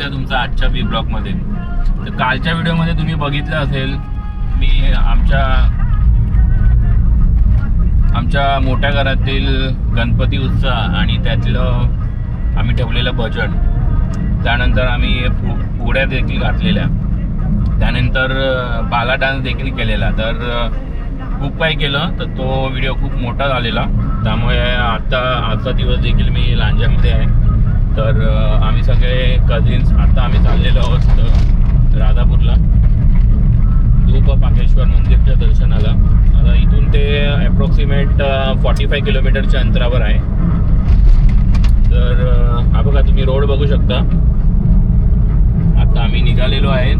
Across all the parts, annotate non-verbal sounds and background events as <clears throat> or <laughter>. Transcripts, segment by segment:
स्वागत आहे तुमचं आजच्या बी ब्लॉगमध्ये तर कालच्या व्हिडिओमध्ये तुम्ही बघितलं असेल मी आमच्या आमच्या मोठ्या घरातील गणपती उत्सव आणि त्यातलं आम्ही ठेवलेलं भजन. त्यानंतर आम्ही फु देखील घातलेल्या. त्यानंतर बाला डान्स देखील केलेला. तर खूप काही केलं तर तो व्हिडिओ खूप मोठा झालेला. त्यामुळे आता आजचा दिवस देखील मी लांजामध्ये आहे. तर आम्ही सगळे कझिन्स आता आम्ही चाललेलो आहोत राधापूरला. धूप पाकेश्वर मंदिरच्या दर्शनाला. आता इथून ते अप्रॉक्सिमेट फॉर्टी फाय किलोमीटरच्या अंतरावर आहे. तर हा बघा तुम्ही रोड बघू शकता. आता आम्ही निघालेलो आहे.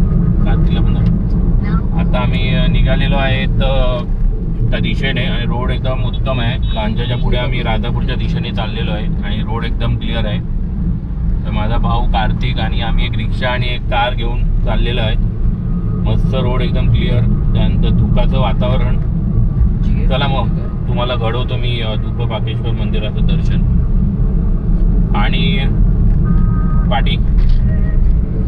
रात्रीला म्हणा आता आम्ही निघालेलो आहे तर त्या दिशेने. आणि रोड एकदम उत्तम आहे. लांजाच्या पुढे आम्ही राधापूरच्या दिशेने चाललेलो आहे. आणि रोड एकदम क्लिअर आहे. तर माझा भाऊ कार्तिक आणि आम्ही एक रिक्षा आणि एक कार घेऊन चाललेलो आहे. मस्त रोड एकदम क्लिअर त्यानंतर धुकाचं वातावरण. चला मग तुम्हाला घडवतो मी धुप पाकेश्वर मंदिराचं दर्शन. आणि पाटी.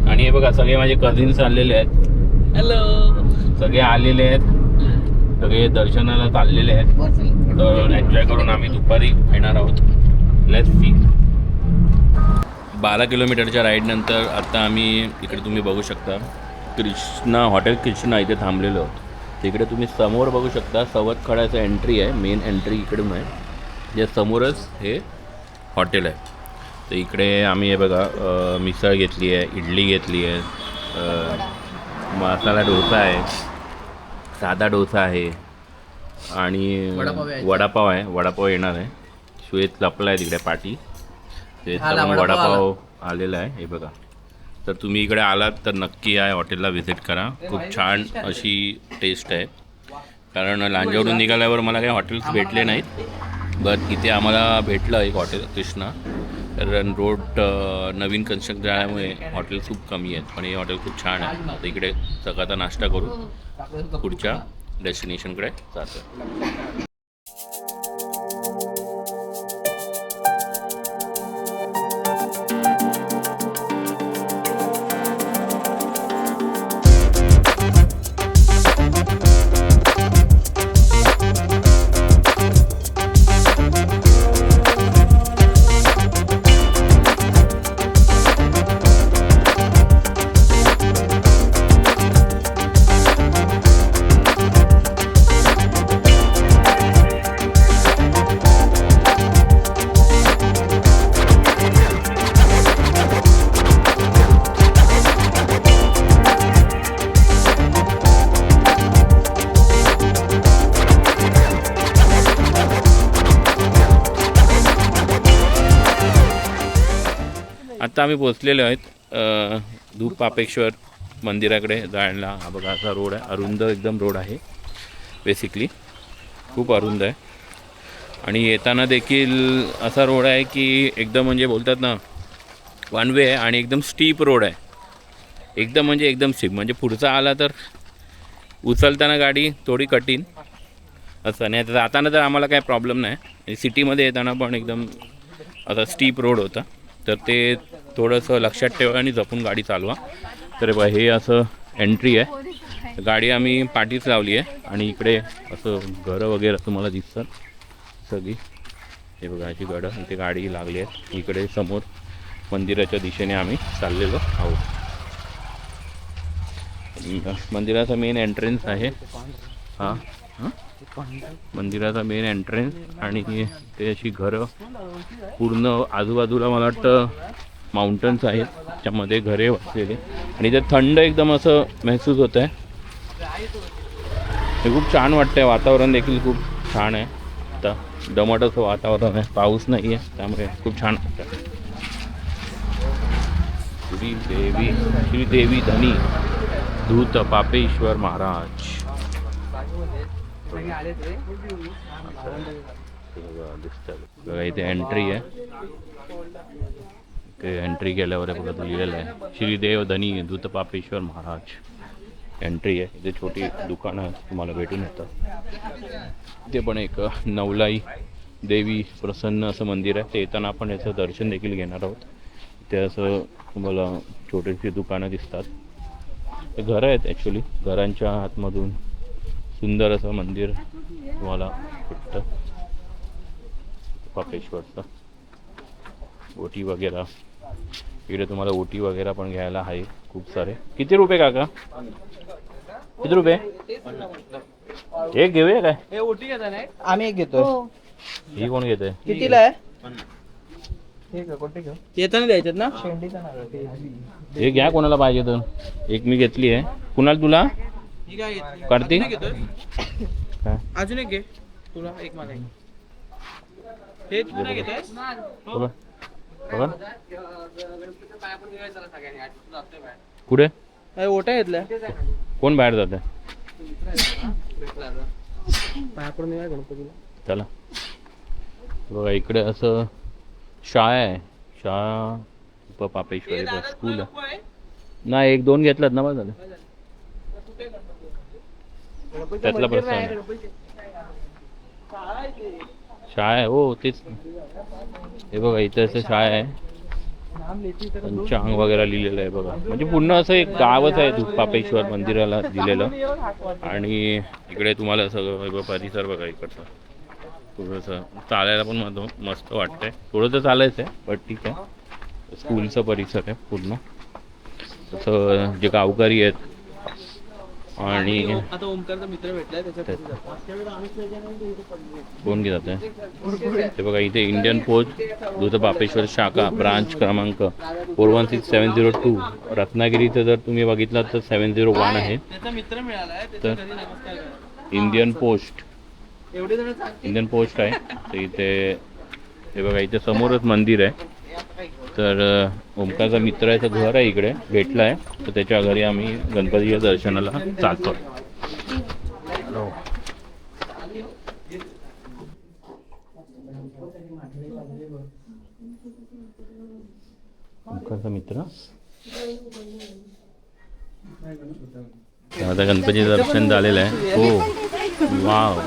आणि हे बघा सगळे माझे कझिन्स आलेले आहेत. हॅलो सगळे आलेले आहेत. सगळे दर्शनाला चाललेले आहेत. तर एन्जॉय करून आम्ही दुपारी येणार आहोत. लेट्स सी बारा किलोमीटरच्या राईडनंतर आता आम्ही इकडे तुम्ही बघू शकता. कृष्णा हॉटेल कृष्णा इथे थांबलेलो आहोत. तिकडे तुम्ही समोर बघू शकता सवत खड्याचं एंट्री आहे मेन एंट्री इकडून आहे. या समोरच हे हॉटेल आहे. तर इकडे आम्ही हे बघा मिसळ घेतली आहे इडली घेतली आहे मसाला डोसा आहे साधा डोसा आहे आणि वडापाव आहे वडापाव येणार आहे. श्वेत लपला आहे तिकडे पाटी. पण वडापाव आलेला आहे हे बघा. तर तुम्ही इकडे आलात तर नक्की या हॉटेलला व्हिजिट करा. खूप छान अशी टेस्ट आहे. कारण लांजावरून निघाल्यावर मला काही हॉटेल्स भेटले नाहीत. बट इथे आम्हाला भेटलं एक हॉटेल कृष्णा. कारण रोड नवीन कन्स्ट्रक्ट झाल्यामुळे हॉटेल्स खूप कमी आहेत. पण हे हॉटेल खूप छान आहे. आता इकडे सकाळचा नाश्ता करू पुढच्या डेस्टिनेशनकडे जातो आता आम्ही पोचलेलो आहेत धूप पापेश्वर मंदिराकडे जायला. हा बघा असा रोड आहे. अरुंद एकदम रोड आहे बेसिकली खूप अरुंद आहे. आणि येताना देखील असा रोड आहे की एकदम म्हणजे बोलतात ना वन वे आहे आणि एकदम स्टीप रोड आहे. एकदम म्हणजे एकदम स्टीप म्हणजे पुढचा आला तर उचलताना गाडी थोडी कठीण. असं नाही तर जाताना तर आम्हाला काही प्रॉब्लेम नाही. आणि सिटीमध्ये येताना पण एकदम असा स्टीप रोड होता. तर ते थोडंसं लक्षात ठेवा आणि जपून गाडी चालवा. तर बा हे असं एंट्री आहे. गाडी आम्ही पाठीच लावली आहे आणि इकडे असं घरं वगैरे तुम्हाला दिसतात. सगळी. हे बघा अशी घरं इथे गाडी लागली आहे इकडे समोर मंदिराच्या दिशेने आम्ही चाललेलो आहोत. मंदिराचा मेन एंट्रन्स आहे. हां हां. मंदिराचा मेन एंट्रन्स आणि ते अशी घरं. पूर्ण आजूबाजूला मला वाटतं माउंटन्स आहेत त्यामध्ये घरे वसलेली. आणि ते थंड एकदम असं महसूस होत आहे. हे खूप छान वाटतंय वातावरण देखील खूप छान आहे. आता दमट असं वातावरण आहे पाऊस नाही आहे त्यामुळे खूप छान वाटतं श्री देवी श्री देवी धनी धूत पापेश्वर महाराज. बघा, इथे एंट्री आहे. ते एंट्री केल्यावर बघा तू लिहिलेलं आहे. श्रीदेव धनी दूत पापेश्वर महाराज. एंट्री आहे. इथे छोटी दुकानं तुम्हाला भेटून येतात. ते पण एक नवलाई देवी प्रसन्न असं मंदिर आहे. ते येताना आपण याचं दर्शन देखील घेणार आहोत. इथे असं तुम्हाला छोटीशी दुकानं दिसतात. घरं आहेत ॲक्च्युली घरांच्या आतमधून सुंदर असं मंदिर तुम्हाला भेटतं पापेश्वरचं. ओटी वगैरे. इकडे तुम्हाला ओटी वगैरे पण घ्यायला आहे खूप सारे. किती रुपये काका? किती रुपये? एक घेऊया काय? हे ओटी घेता नाही? आम्ही एक घेतो ही. कोण घेते कितीला आहे? ठीक आहे कोणती घेऊ? येताना द्यायच्यात ना? हे घ्या कोणाला पाहिजे तर. एक मी घेतली आहे. कुणाला तुला? ही काय घेतली कार्तिक? अजून एक घेतोय? काय? अजून एक घे. तुला एक मला एक हे तू नाही बघा. बघा. कुठे? काय ओट्या घेतल्या. कोण बाहेर जाते पाया पडून काय गणपतीला. चला. बघा इकडे असं शाळा आहे. शाळा उप पापेश्वरी स्कूल आहे. नाही एक दोन घेतलात ना बघ झालं. त्यातला प्रश्न आहे. शाळा आहे हो तेच. हे बघा इथे असं शाळा आहे. पंचांग वगैरे लिहिलेलं आहे बघा. म्हणजे पूर्ण असं एक गावच आहे पापेश्वर मंदिराला दिलेलं. आणि इकडे तुम्हाला सगळं परिसर बघा इकडचा. थोडंसं चालायला पण मस्त वाटतंय. थोडं तर चालायचं आहे पण ठीक आहे. स्कूलचा परिसर आहे पूर्ण. तसं जे गावकरी आहेत आणि आता ओमकारचा मित्र भेटलाय त्याच्या कोण घेतात आहे ते बघा इथे इंडियन पोस्ट दूध पापेश्वर शाखा ब्रांच क्रमांक four one six seven zero two रत्नागिरीचं जर तुम्ही बघितलात तर सेवन झिरो वन आहे. त्याचा मित्र मिळालाय त्याच्या घरी नमस्कार करा. इंडियन पोस्ट एवढे जण सांग इंडियन पोस्ट आहे. तर इथे हे बघा इथे समोरच मंदिर आहे. तर अ, ओमकारचा मित्राचं घर आहे इकडे भेटला आहे. तर त्याच्या घरी आम्ही गणपतीच्या दर्शनाला जातो ओमकारचा मित्र. तर आता गणपतीचं दर्शन झालेलं आहे. हो. वाव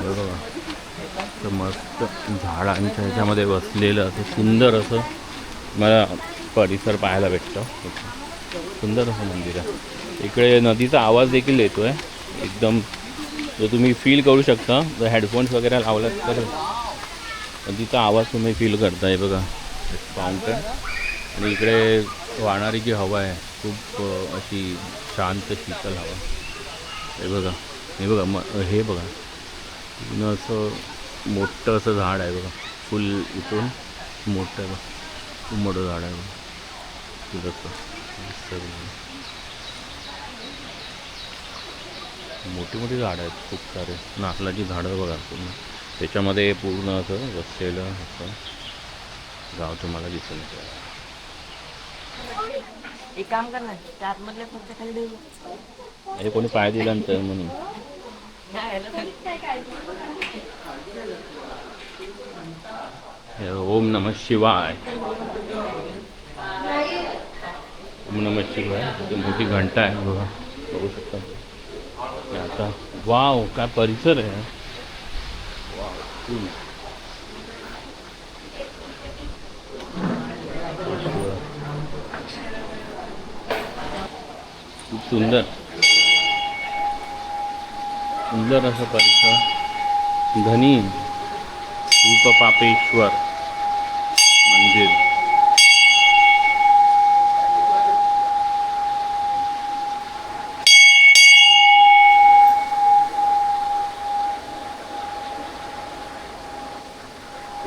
तर मस्त झाडांच्या ह्याच्यामध्ये बसलेलं असं सुंदर असं मला परिसर पाहायला भेटतं. सुंदर असं मंदिर आहे. इकडे नदीचा आवाज देखील येतो आहे एकदम जो तुम्ही फील करू शकता जर हेडफोन्स वगैरे लावलात तर नदीचा आवाज तुम्ही फील करताय बघा. फाउंटन आणि इकडे वाहणारी जी हवा आहे खूप अशी शांत शीतल हवा. हे बघा. हे बघा म हे बघा. असं मोठं असं झाड आहे बघा. फुल इथून मोठं आहे बघा. खूप मोठं झाड आहे. मोठी मोठी झाडं आहेत खूप सारे. नारळाची झाडं बघा पूर्ण. त्याच्यामध्ये पूर्ण असं बसलेलं असं गाव तुम्हाला दिसून एक काम कर ना फक्त खाली हे कोणी पाय दिल्यानंतर म्हणून. ओम नम शिवाय. ओम नम शिवाय. मोठी घंटा आहे बघा. बघू शकता. आता वाव काय परिसर आहे वाव खूप सुंदर. सुंदर असं परिसर. धनी. पापेश्वर मंदिर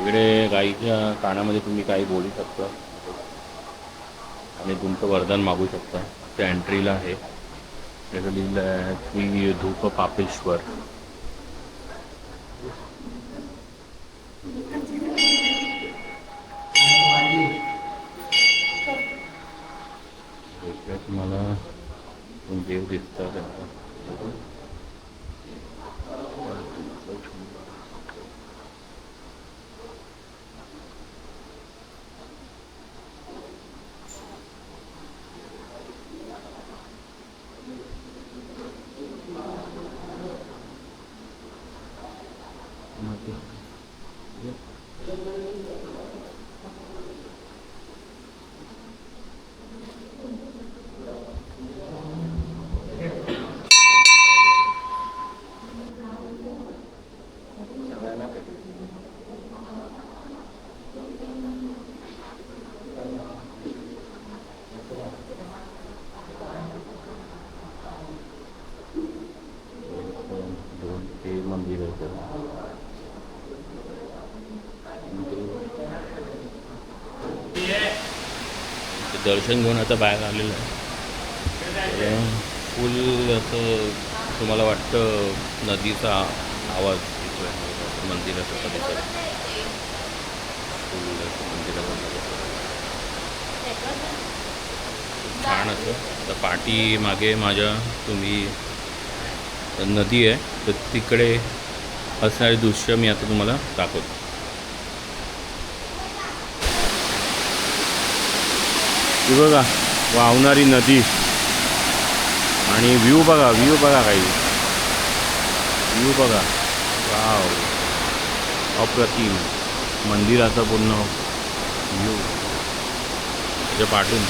इकडे गाईच्या कानामध्ये तुम्ही काही बोलू शकता. आणि तुमचं वरदान मागू शकता. त्या एंट्रीला आहे. त्याचं लिहिलं आहे की धूप पापेश्वर इकडे तुम्हाला देव दिसतात दर्शन घेऊन आता बाहेर आलेलं आहे. फुल असं तुम्हाला वाटतं नदीचा आवाज येतो आहे मंदिराचा परिसर फुल असं मंदिरामध्ये. छान असं. तर पाठी मागे माझ्या तुम्ही नदी आहे. तर तिकडे असणारे दृश्य मी आता तुम्हाला दाखवतो. ही बघा वाहणारी नदी. आणि व्ह्यू बघा व्ह्यू बघा काही. व्ह्यू बघा. वाव अप्रतिम. मंदिराचा पूर्ण व्ह्यू जे पाठून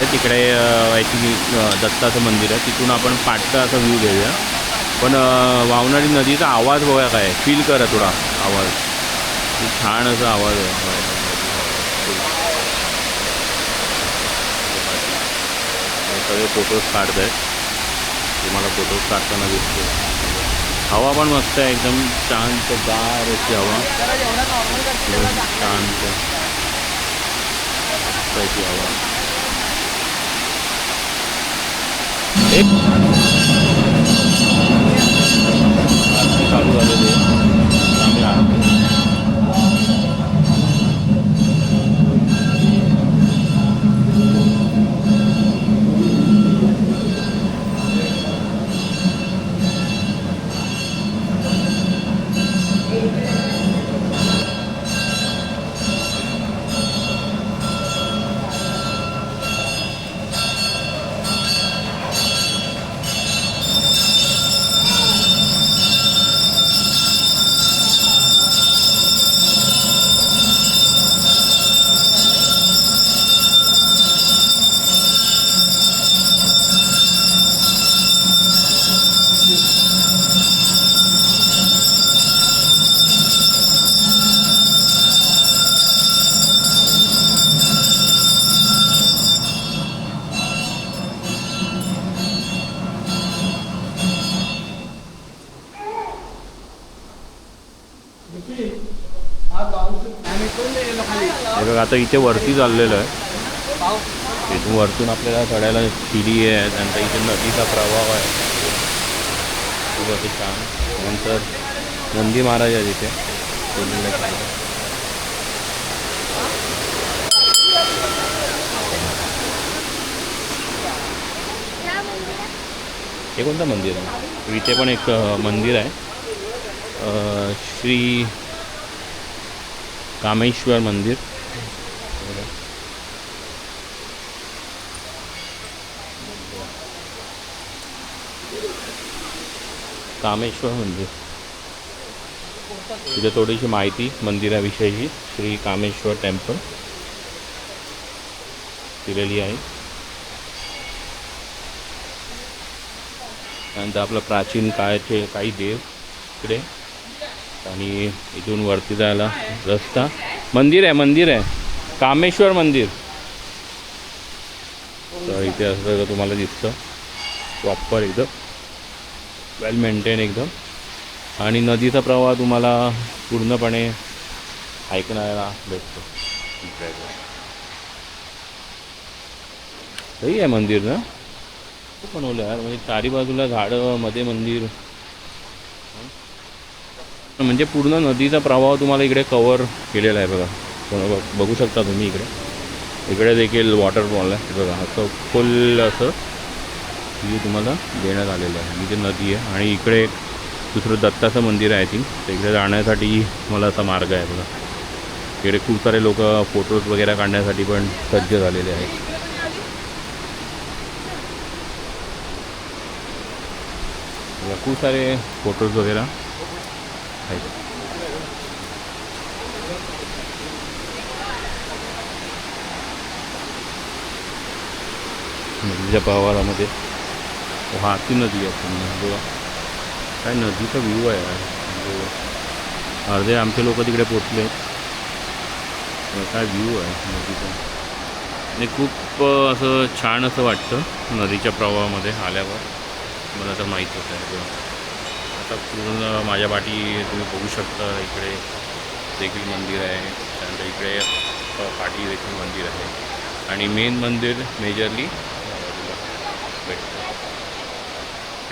ते तिकडे आय थिंक दत्ताचं मंदिर आहे. तिथून आपण पाठचा असा व्ह्यू घेऊया. पण वावणारी नदीचा आवाज बघा काय. फील करा थोडा आवाज. खूप छान असा आवाज आहे. हो, हो, हो, सगळे फोटोज काढत आहेत तुम्हाला फोटोज काढताना दिसतो हवा पण मस्त आहे. एकदम शांत गार अशी हवा. शांत. मस्त हवा एक आरती चालू झालेली आहे आम्ही आरती हे बघा आता इथे वरती चाललेलं आहे. इथून वरतून आपल्याला चढायला शिडी आहे नंतर इथे नदीचा प्रवाह आहे. खूप अति छान. नंतर नंदी महाराज आहे तिथे हे कोणतं मंदिर आहे? इथे पण एक मंदिर आहे. श्री कामेश्वर मंदिर. कामेश्वर मंदिर तिथे थोडीशी माहिती मंदिराविषयी श्री कामेश्वर टेम्पल दिलेली आहे. त्यानंतर आपलं प्राचीन काळाचे काही देव इकडे. आणि इथून वरती जायला रस्ता. मंदिर आहे मंदिर आहे. कामेश्वर मंदिर. तर इथे असं तुम्हाला दिसतं. प्रॉपर एकदम. वेल मेंटेन एकदम. आणि नदीचा प्रवाह तुम्हाला पूर्णपणे ऐकण्याला भेटतो. सही आहे मंदिर ना? खूप बनवलं यार. म्हणजे चारी बाजूला झाडं मध्ये मंदिर. म्हणजे पूर्ण नदीचा प्रवाह तुम्हाला इकडे कवर केलेला आहे बघा. बघू शकता तुम्ही इकडे. इकडे देखील वॉटरफॉल आहे. बघा असं फुल असं हे तुम्हाला देण्यात आलेलं आहे. म्हणजे नदी आहे आणि इकडे एक दुसरं दत्ताचं मंदिर आहे आय थिंक तिकडे जाण्यासाठी मला असा मार्ग आहे बघा. इकडे खूप सारे लोक फोटोज वगैरे काढण्यासाठी पण सज्ज झालेले आहेत. खूप सारे फोटोज वगैरे आहेत. नदीच्या प्रवाहामध्ये वाहती नदी आहे पूर्ण काय नदीचा व्ह्यू आहे यार. अर्धे आमचे लोक तिकडे पोचले काय व्ह्यू आहे नदीचा आणि खूप असं छान असं वाटतं नदीच्या प्रवाहामध्ये आल्यावर. मला तर माहीतच आहे आता पूर्ण माझ्या पाठी तुम्ही बघू शकता इकडे देखील मंदिर आहे. त्यानंतर इकडे पाठी देखील मंदिर आहे. आणि मेन मंदिर मेजरली भेटतं.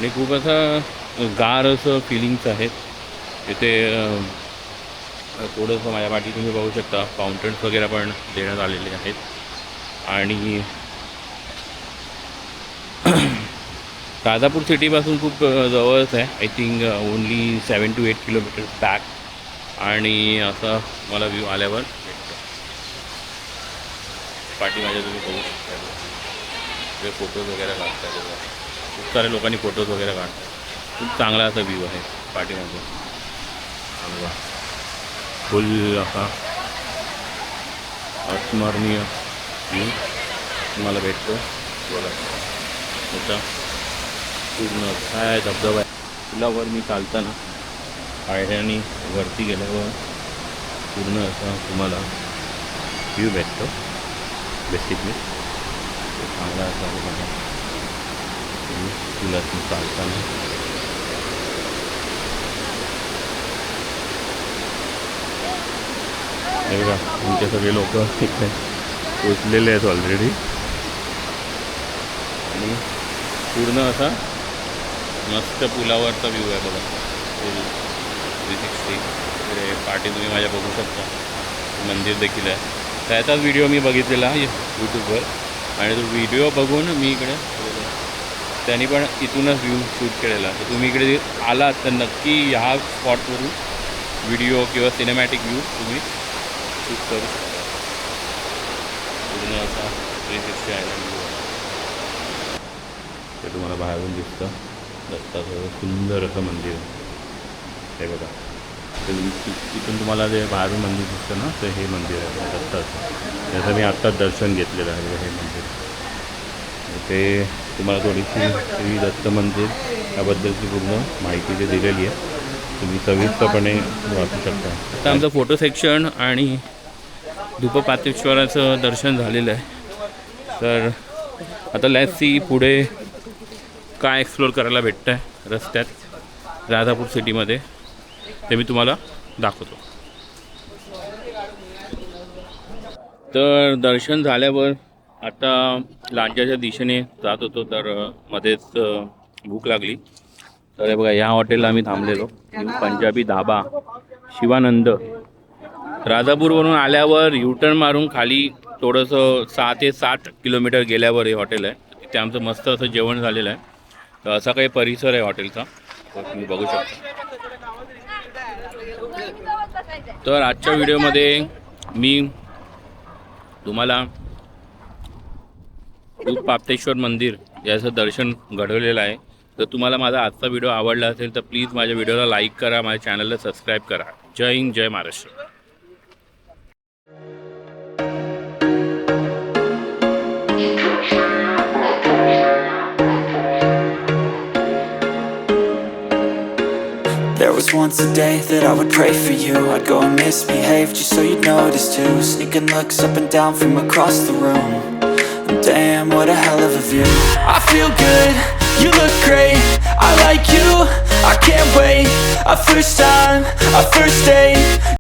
आणि खूप असं गार असं फिलिंग्स आहेत. इथे थोडंसं माझ्या पाठी तुम्ही बघू शकता फाउंटन्स वगैरे पण देण्यात आलेले आहेत. आणि <clears throat> राजापूर सिटीपासून खूप जवळच आहे. I think only seven two eight kilometres back आणि असा मला व्ह्यू आल्यावर भेटतो पाठी माझ्या तुम्ही बघू शकता. फोटोज वगैरे लागतात. खूप साऱ्या लोकांनी फोटोज वगैरे काढतात खूप चांगला असा व्ह्यू आहे पाठीमध्ये फुल असा अस्मरणीय व्ह्यू तुम्हाला भेटतो. बघा. पूर्ण काय धबधबा आहे. पुलावर मी चालताना पायऱ्याने वरती गेल्यावर पूर्ण असा तुम्हाला व्ह्यू भेटतो. बेसिकली चांगला असा व्ह्यू पुलातून चालताना हे बघा तुमचे सगळे लोक इकडे पोचलेले आहेत ऑलरेडी पूर्ण असा मस्त पुलावरचा व्ह्यू आहे बघा फुल थ्री सिक्स्टी इकडे पाठी तुम्ही माझ्या बघू शकता मंदिर देखील आहे त्याचाच व्हिडिओ मी बघितलेला यूट्यूबवर आणि तो व्हिडिओ बघून मी इकडे त्यांनी पण इथूनच व्ह्यू शूट केलेला. तर तुम्ही इकडे आलात तर नक्की ह्या स्पॉटवरून व्हिडिओ किंवा सिनेमॅटिक व्ह्यू तुम्ही शूट करू शकता. पूर्ण असा थ्री सिक्स्टी आयलंड व्ह्यू ते तुम्हाला बाहेरून दिसतं. दत्ताचं सुंदर असं मंदिर. हे बघा. तर इथून तुम्हाला जे बाहेरून मंदिर दिसतं ना तर हे मंदिर आहे. दत्ताचं. त्याचं मी आत्ताच दर्शन घेतलेलं आहे हे मंदिर. ते तुम्हाला थोडीशी श्री दत्त मंदिर याबद्दलची पूर्ण माहिती ते दिलेली आहे. तुम्ही सविस्तरपणे वाचू शकता. आता आमचं फोटो सेक्शन आणि धूपपातेश्वराचं दर्शन झालेलं आहे. तर आता लेट्स सी पुढे काय एक्सप्लोअर करायला भेटतं आहे रस्त्यात राधापूर सिटीमध्ये ते मी तुम्हाला दाखवतो. तर दर्शन झाल्यावर आता लांजाच्या दिशेने जात होतो तर मध्येच भूक लागली. तर हे बघा ह्या हॉटेलला आम्ही थांबलेलो. पंजाबी धाबा शिवानंद. राजापूरवरून आल्यावर युटर्न मारून खाली थोडंसं सहा ते सात किलोमीटर गेल्यावर हे हॉटेल आहे. तिथे आमचं मस्त असं जेवण झालेलं आहे. तर असा काही परिसर आहे हॉटेलचा. तुम्ही बघू शकता. तर आजच्या व्हिडिओमध्ये मी तुम्हाला पापतेश्वर मंदिर याचं दर्शन घडवलेलं आहे तर तुम्हाला माझा आजचा व्हिडिओ आवडला असेल तर प्लीज माझ्या व्हिडिओला लाईक करा माझ्या चॅनलला सबस्क्राईब करा जय हिंद जय Maharashtra There was once a day that I would pray for you I'd go and misbehave just so you'd notice too Sneaking looks up and down from across the room Damn, what a hell of a view. I feel good, you look great. I like you, I can't wait. A first time, a first date